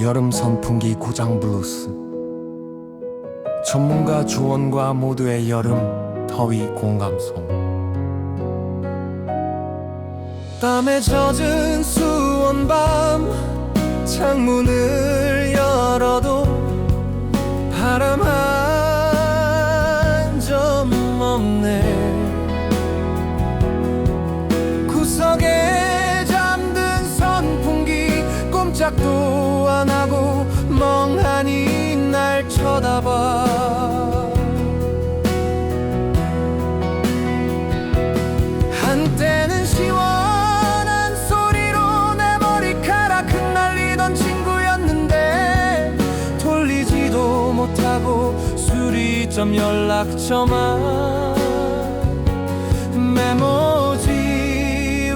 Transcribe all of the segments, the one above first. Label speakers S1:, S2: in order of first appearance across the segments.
S1: 여름 선풍기 고장 블루스. 전문가 조언과 모두의 여름 더위 공감송. 땀에 젖은 수원 밤 창문을 열어도 바람 한 점 없네. 구석에 잠든 선풍기 꼼짝도 안 하고 멍하니 날 쳐다봐. 한때는 시원한 소리로 내 머리카락 흩날리던 친구였는데 돌리지도 못하고 수리점 연락처만 메모지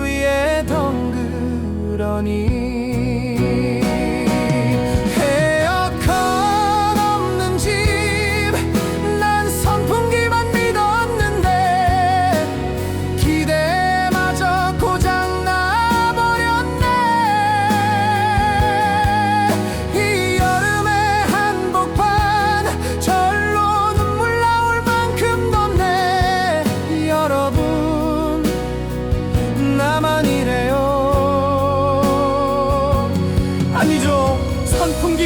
S1: 위에 덩그러니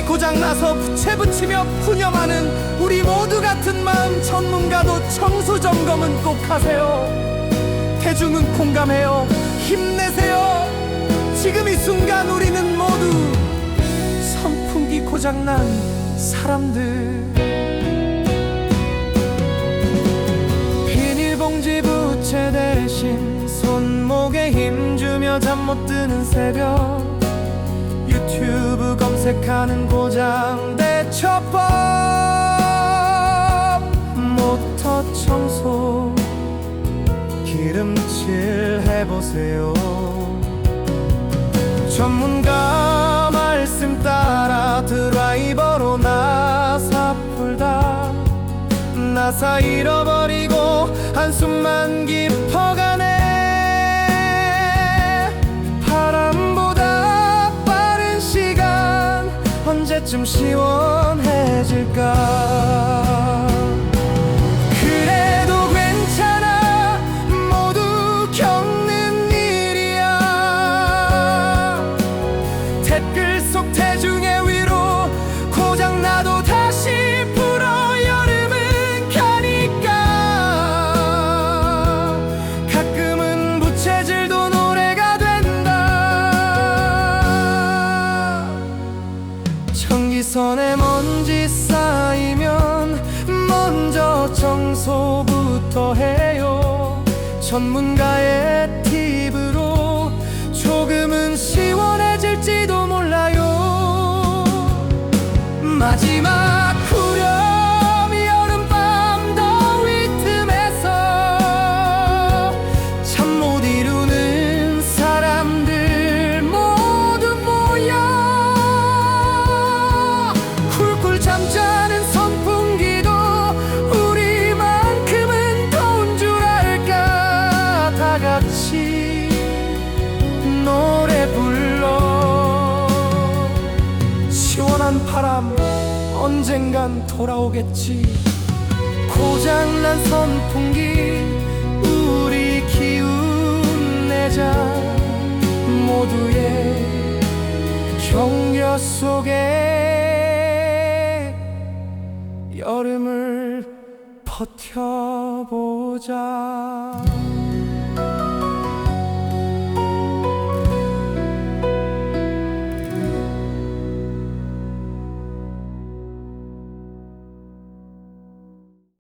S1: 선풍기 고장나서 부채 붙이며 푸념하는 우리 모두 같은 마음 전문가도 청소 점검은 꼭 하세요. 대중은 공감해요. 힘내세요. 지금 이 순간 우리는 모두 선풍기 고장난 사람들. 비닐봉지 부채 대신 손목에 힘주며 잠 못 드는 새벽. 유튜브 검 색하는 고장 대처법. 모터 청소. 기름칠 해보세요. 전문가 말씀 따라 드라이버로 나사 풀다. 나사 잃어버 언제쯤 시원해질까 전기선에 먼지 쌓이면 먼저 청소부터 해요. 전문가의 팁으로 조금은 시원해질지도 몰라요. 마지막 바람 언젠간 돌아오겠지. 고장난 선풍기 우리 기운 내자 모두의 격려 속에 여름을 버텨보자